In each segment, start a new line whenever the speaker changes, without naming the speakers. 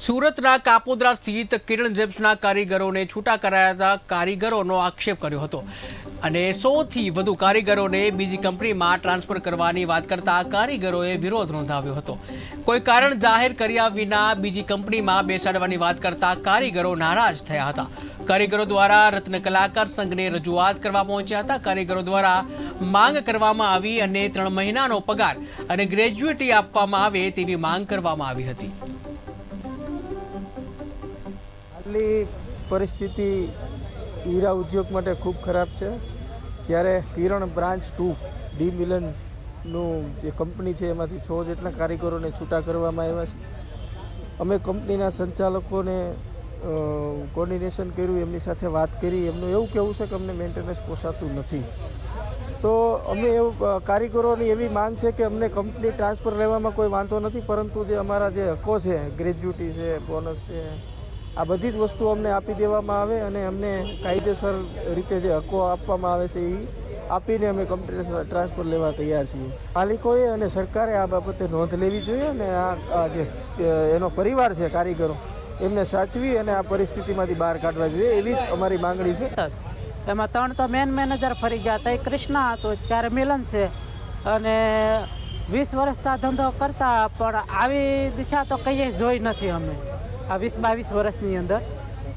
સુરતના કાપોદ્રા સ્થિત કિરણ જેમ્સના કારીગરોને છૂટા કરાયા કારીગરોનો આક્ષેપ કર્યો હતો. અને સોથી વધુ કારીગરોને બીજી કંપનીમાં ટ્રાન્સફર કરવાની વાત કરતા કારીગરોએ વિરોધ નોંધાવ્યો હતો. કોઈ કારણ જાહેર કર્યા વિના બીજી કંપનીમાં બેસાડવાની વાત કરતા કારીગરો નારાજ થયા હતા. કારીગરો દ્વારા રત્ન કલાકાર સંઘને રજૂઆત કરવા પહોંચ્યા હતા. કારીગરો દ્વારા માંગ કરવામાં આવી અને ત્રણ મહિનાનો પગાર અને ગ્રેજ્યુએટી આપવામાં આવે તેવી માંગ કરવામાં આવી હતી.
હાલની પરિસ્થિતિ હીરા ઉદ્યોગ માટે ખૂબ ખરાબ છે. જ્યારે કિરણ બ્રાન્ચ ટુ, ડી મિલનનું જે કંપની છે, એમાંથી છ જેટલા કારીગરોને છૂટા કરવામાં આવ્યા છે. અમે કંપનીના સંચાલકોને કોર્ડિનેશન કર્યું, એમની સાથે વાત કરી. એમનું એવું કહેવું છે કે અમને મેન્ટેનન્સ પોસાતું નથી. તો અમે એવું કારીગરોની એવી માંગ છે કે અમને કંપની ટ્રાન્સફર લેવામાં કોઈ વાંધો નથી, પરંતુ જે અમારા જે હકો છે, ગ્રેજ્યુટી છે, બોનસ છે આ બધી જ વસ્તુઓ અમને આપી દેવામાં આવે અને અમને કાયદેસર રીતે જે હકો આપવામાં આવે છે એ આપીને અમે કમ્પ્યુટર ટ્રાન્સફર લેવા તૈયાર છીએ. માલિકોએ અને સરકારે આ બાબતે નોંધ લેવી જોઈએ અને આ જે એનો પરિવાર છે, કારીગરો, એમને સાચવી અને આ પરિસ્થિતિમાંથી બહાર કાઢવા જોઈએ એવી જ અમારી માંગણી છે.
એમાં ત્રણ તો મેન મેનેજર ફરી ગયા હતા. એ કૃષ્ણા હતો ત્યારે મિલન છે. અને વીસ વર્ષથી ધંધો કરતા, પણ આવી દિશા તો કહીએ જોઈ નથી અમે. આ વીસ બાવીસ વર્ષની અંદર.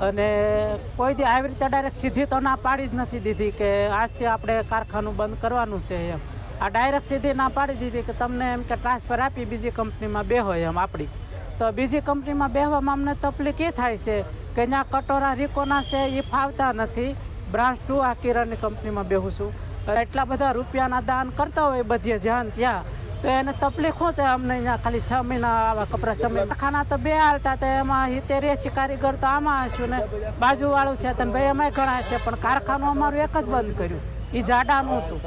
અને કોઈ દી આવી રીતે ડાયરેક્ટ સીધી તો ના પાડી જ નથી દીધી કે આજથી આપણે કારખાનું બંધ કરવાનું છે એમ. આ ડાયરેક્ટ સીધી ના પાડી દીધી કે તમને એમ કે ટ્રાન્સફર આપી બીજી કંપનીમાં બેહો એમ આપણી. તો બીજી કંપનીમાં બેહવામાં અમને તકલીફ એ થાય છે કે ત્યાં કટોરા રીકોના છે એ ફાવતા નથી. બ્રાન્ચ ટુ આ કિરણની કંપનીમાં બેહું છું. એટલા બધા રૂપિયાના દાન કરતા હોય બધે જ્યાં ત્યાં. તો એને તકલીફ શું છે? અમને અહીંયા ખાલી છ મહિના આવા કપડાં છ મહિના ખાના તો બે હાલતા તો એમાં હિતેર એસી કારીગર તો આમાં હશું ને બાજુવાળું છે. તને ભાઈ એમાંય ઘણા છે પણ કારખાનું અમારું એક જ બંધ કર્યું. એ જાડાનું હતું.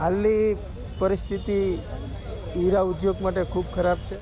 હાલની પરિસ્થિતિ હીરા ઉદ્યોગ માટે ખૂબ ખરાબ છે.